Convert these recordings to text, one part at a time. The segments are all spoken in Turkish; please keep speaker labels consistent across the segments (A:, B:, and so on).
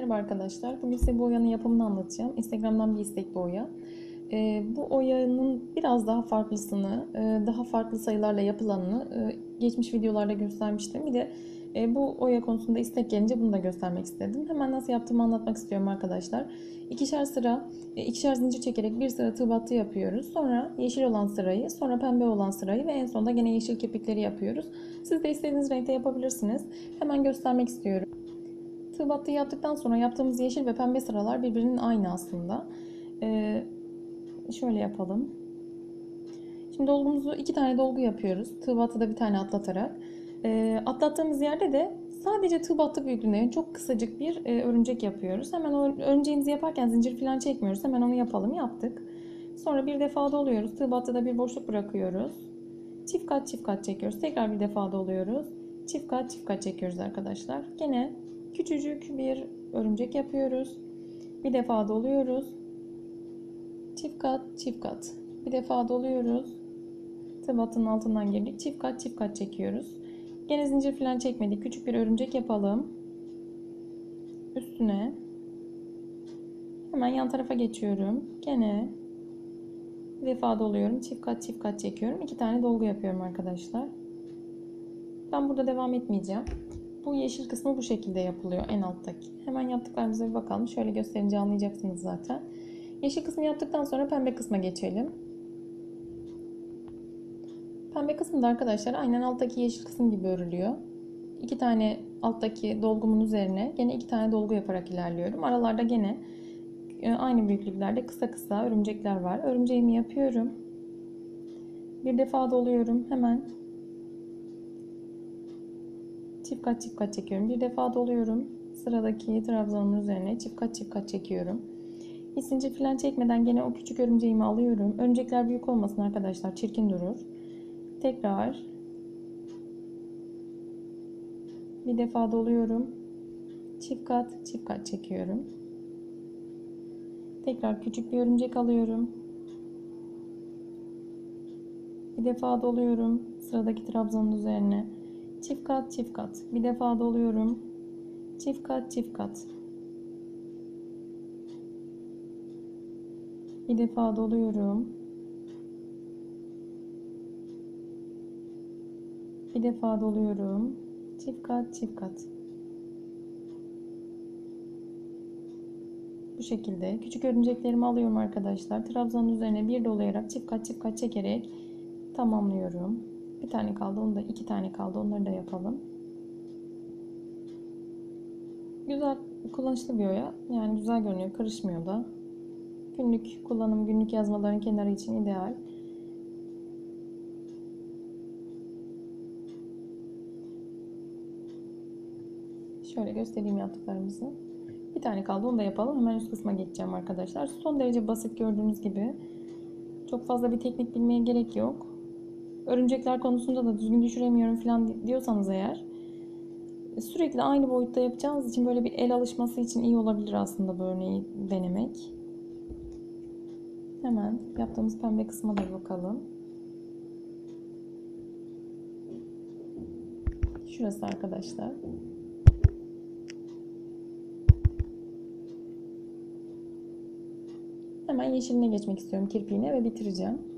A: Merhaba arkadaşlar. Bugün size bu oyanın yapımını anlatacağım. Instagram'dan bir istek bu oya. Ee, bu oyanın biraz daha farklısını, e, daha farklı sayılarla yapılanını e, geçmiş videolarda göstermiştim. Bir de e, bu oya konusunda istek gelince bunu da göstermek istedim. Hemen nasıl yaptığımı anlatmak istiyorum arkadaşlar. İkişer sıra, e, ikişer zincir çekerek bir sıra tığ battı yapıyoruz. Sonra yeşil olan sırayı, sonra pembe olan sırayı ve en sonunda gene yeşil kirpikleri yapıyoruz. Siz de istediğiniz renkte yapabilirsiniz. Hemen göstermek istiyorum. Tığ battıyı yaptıktan sonra yaptığımız yeşil ve pembe sıralar birbirinin aynı aslında. Ee, şöyle yapalım. Şimdi dolgumuzu iki tane dolgu yapıyoruz. Tığ battıda bir tane atlatarak. Ee, atlattığımız yerde de sadece tığ battı büyüklüğünde çok kısacık bir e, örümcek yapıyoruz. Hemen o örümceğimizi yaparken zincir falan çekmiyoruz. Hemen onu yapalım. Yaptık. Sonra bir defa doluyoruz. Tığ battıda bir boşluk bırakıyoruz. Çift kat çift kat çekiyoruz. Tekrar bir defa doluyoruz. Çift kat çift kat çekiyoruz arkadaşlar. Gene küçücük bir örümcek yapıyoruz. Bir defa doluyoruz. Çift kat, çift kat. Bir defa doluyoruz. Tıbatın altından girdik. Çift kat, çift kat çekiyoruz. Gene zincir falan çekmedik. Küçük bir örümcek yapalım. Üstüne. Hemen yan tarafa geçiyorum. Gene bir defa doluyorum. Çift kat, çift kat çekiyorum. İki tane dolgu yapıyorum arkadaşlar. Ben burada devam etmeyeceğim. Bu yeşil kısmı bu şekilde yapılıyor en alttaki. Hemen yaptıklarımıza bir bakalım. Şöyle gösterince anlayacaksınız zaten. Yeşil kısmı yaptıktan sonra pembe kısma geçelim. Pembe kısmı da arkadaşlar aynen alttaki yeşil kısım gibi örülüyor. İki tane alttaki dolgumun üzerine gene iki tane dolgu yaparak ilerliyorum. Aralarda gene e, aynı büyüklüklerde kısa kısa örümcekler var. Örümceğimi yapıyorum. Bir defa doluyorum. Hemen çift kat çift kat çekiyorum. Bir defa doluyorum. Sıradaki trabzanın üzerine çift kat çift kat çekiyorum. Hiç zincir falan çekmeden gene o küçük örümceğimi alıyorum. Örümcekler büyük olmasın arkadaşlar. Çirkin durur. Tekrar bir defa doluyorum. Çift kat çift kat çekiyorum. Tekrar küçük bir örümcek alıyorum. Bir defa doluyorum. Sıradaki trabzanın üzerine çift kat çift kat. Bir defa doluyorum. Çift kat çift kat. Bir defa doluyorum. Bir defa doluyorum. Çift kat çift kat. Bu şekilde küçük örümceklerimi alıyorum arkadaşlar. Trabzanın üzerine bir dolayarak çift kat çift kat çekerek tamamlıyorum bir tane kaldı. Onu da iki tane kaldı. Onları da yapalım. Güzel, kullanışlı bir oya. Yani güzel görünüyor. Karışmıyor da. Günlük kullanım, günlük yazmaların kenarı için ideal. Şöyle göstereyim yaptıklarımızı. Bir tane kaldı. Onu da yapalım. Hemen üst kısma geçeceğim arkadaşlar. Son derece basit gördüğünüz gibi. Çok fazla bir teknik bilmeye gerek yok örümcekler konusunda da düzgün düşüremiyorum falan diyorsanız eğer sürekli aynı boyutta yapacağınız için böyle bir el alışması için iyi olabilir aslında bu örneği denemek. Hemen yaptığımız pembe kısma da bakalım. Şurası arkadaşlar. Hemen yeşiline geçmek istiyorum kirpiğine ve bitireceğim.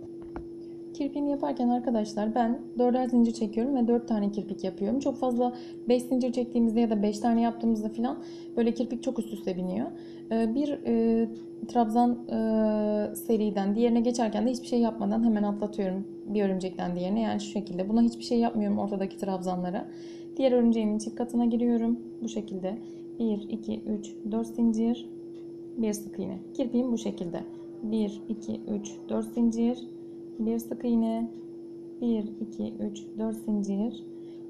A: Kirpiğini yaparken arkadaşlar ben 4'er zincir çekiyorum ve 4 tane kirpik yapıyorum. Çok fazla 5 zincir çektiğimizde ya da 5 tane yaptığımızda falan böyle kirpik çok üst üste biniyor. Ee, bir e, trabzan e, seriden diğerine geçerken de hiçbir şey yapmadan hemen atlatıyorum bir örümcekten diğerine. Yani şu şekilde. Buna hiçbir şey yapmıyorum ortadaki trabzanlara. Diğer örümceğimin çift katına giriyorum. Bu şekilde. 1, 2, 3, 4 zincir. Bir sık iğne. Kirpiğim bu şekilde. 1, 2, 3, 4 zincir bir sık iğne. 1 2 3 4 zincir.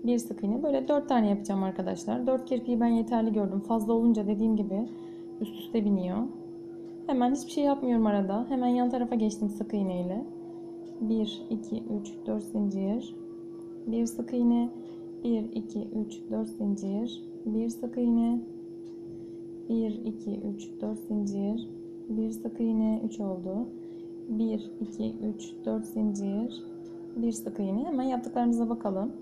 A: Bir sık iğne. Böyle 4 tane yapacağım arkadaşlar. 4 kirpiği ben yeterli gördüm. Fazla olunca dediğim gibi üst üste biniyor. Hemen hiçbir şey yapmıyorum arada. Hemen yan tarafa geçtim sık iğne ile. 1 2 3 4 zincir. Bir sık iğne. 1 2 3 4 zincir. Bir sık iğne. 1 2 3 4 zincir. Bir sık iğne. 3 oldu 1, 2, 3, 4 zincir, bir sık iğne. Hemen yaptıklarımıza bakalım.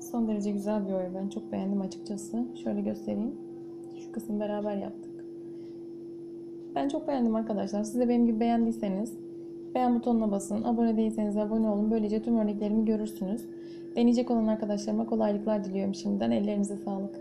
A: Son derece güzel bir oya. Ben çok beğendim açıkçası. Şöyle göstereyim. Şu kısmı beraber yaptık. Ben çok beğendim arkadaşlar. Siz de benim gibi beğendiyseniz beğen butonuna basın. Abone değilseniz abone olun. Böylece tüm örneklerimi görürsünüz. Deneyecek olan arkadaşlarıma kolaylıklar diliyorum şimdiden. Ellerinize sağlık.